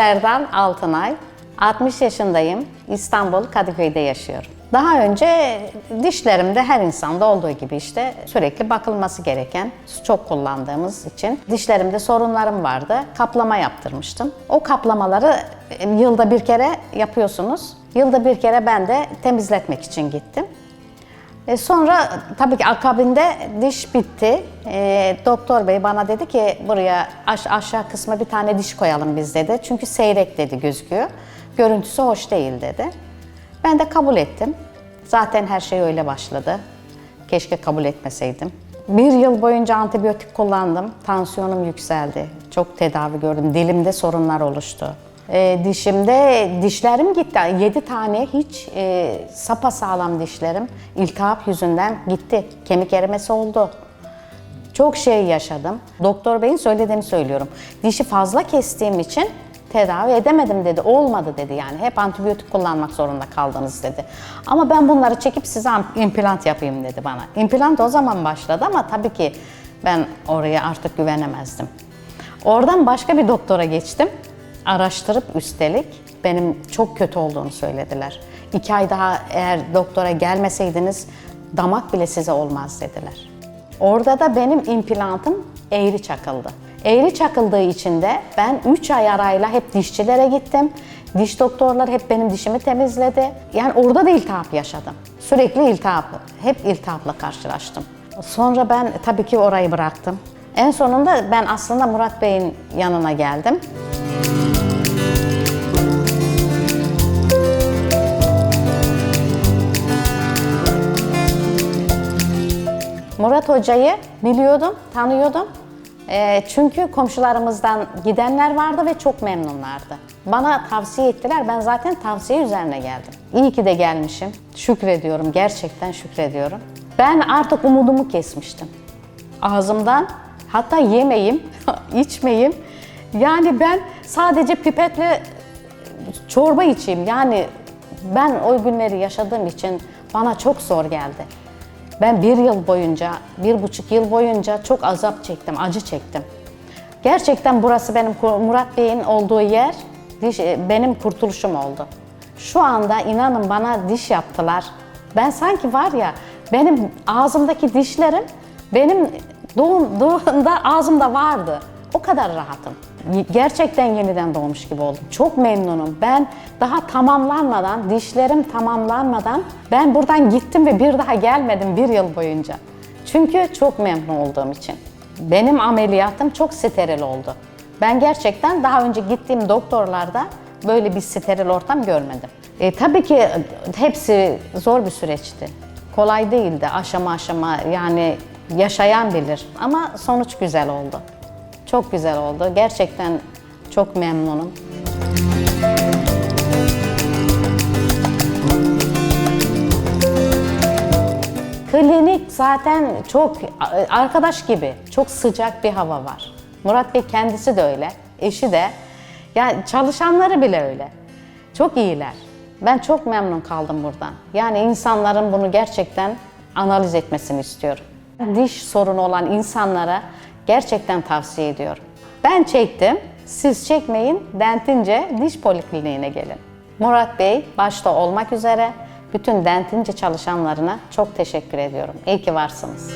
Serdan Altınay. 60 yaşındayım. İstanbul Kadıköy'de yaşıyorum. Daha önce dişlerimde her insanda olduğu gibi işte sürekli bakılması gereken, çok kullandığımız için dişlerimde sorunlarım vardı. Kaplama yaptırmıştım. O kaplamaları e, yılda bir kere yapıyorsunuz. Yılda bir kere ben de temizletmek için gittim. E sonra tabii ki akabinde diş bitti. E, doktor bey bana dedi ki buraya aş- aşağı kısma bir tane diş koyalım biz dedi. Çünkü seyrek dedi gözüküyor. Görüntüsü hoş değil dedi. Ben de kabul ettim. Zaten her şey öyle başladı. Keşke kabul etmeseydim. Bir yıl boyunca antibiyotik kullandım. Tansiyonum yükseldi. Çok tedavi gördüm. Dilimde sorunlar oluştu. E, dişimde dişlerim gitti. 7 tane hiç e, sapasağlam dişlerim iltihap yüzünden gitti. Kemik erimesi oldu. Çok şey yaşadım. Doktor beyin söylediğini söylüyorum. Dişi fazla kestiğim için tedavi edemedim dedi. Olmadı dedi yani. Hep antibiyotik kullanmak zorunda kaldınız dedi. Ama ben bunları çekip size implant yapayım dedi bana. İmplant o zaman başladı ama tabii ki ben oraya artık güvenemezdim. Oradan başka bir doktora geçtim. Araştırıp üstelik benim çok kötü olduğunu söylediler. İki ay daha eğer doktora gelmeseydiniz damak bile size olmaz dediler. Orada da benim implantım eğri çakıldı. Eğri çakıldığı için de ben 3 ay arayla hep dişçilere gittim. Diş doktorları hep benim dişimi temizledi. Yani orada da iltihap yaşadım. Sürekli iltihaplı. Hep iltihapla karşılaştım. Sonra ben tabii ki orayı bıraktım. En sonunda ben aslında Murat Bey'in yanına geldim. Murat Hoca'yı biliyordum, tanıyordum. Ee, çünkü komşularımızdan gidenler vardı ve çok memnunlardı. Bana tavsiye ettiler, ben zaten tavsiye üzerine geldim. İyi ki de gelmişim, şükrediyorum, gerçekten şükrediyorum. Ben artık umudumu kesmiştim. Ağzımdan, hatta yemeyim, içmeyim. Yani ben sadece pipetle çorba içeyim. Yani ben o günleri yaşadığım için bana çok zor geldi. Ben bir yıl boyunca, bir buçuk yıl boyunca çok azap çektim, acı çektim. Gerçekten burası benim Murat Bey'in olduğu yer, e, benim kurtuluşum oldu. Şu anda inanın bana diş yaptılar. Ben sanki var ya, benim ağzımdaki dişlerim benim doğum, doğumda ağzımda vardı. O kadar rahatım. Gerçekten yeniden doğmuş gibi oldum. Çok memnunum. Ben daha tamamlanmadan, dişlerim tamamlanmadan ben buradan gittim ve bir daha gelmedim bir yıl boyunca. Çünkü çok memnun olduğum için. Benim ameliyatım çok steril oldu. Ben gerçekten daha önce gittiğim doktorlarda böyle bir steril ortam görmedim. E, tabii ki hepsi zor bir süreçti. Kolay değildi aşama aşama yani yaşayan bilir ama sonuç güzel oldu. Çok güzel oldu. Gerçekten çok memnunum. Klinik zaten çok arkadaş gibi, çok sıcak bir hava var. Murat Bey kendisi de öyle, eşi de. Yani çalışanları bile öyle. Çok iyiler. Ben çok memnun kaldım buradan. Yani insanların bunu gerçekten analiz etmesini istiyorum. Diş sorunu olan insanlara gerçekten tavsiye ediyorum. Ben çektim, siz çekmeyin, Dentince Diş Polikliniğine gelin. Murat Bey başta olmak üzere bütün Dentince çalışanlarına çok teşekkür ediyorum. İyi ki varsınız.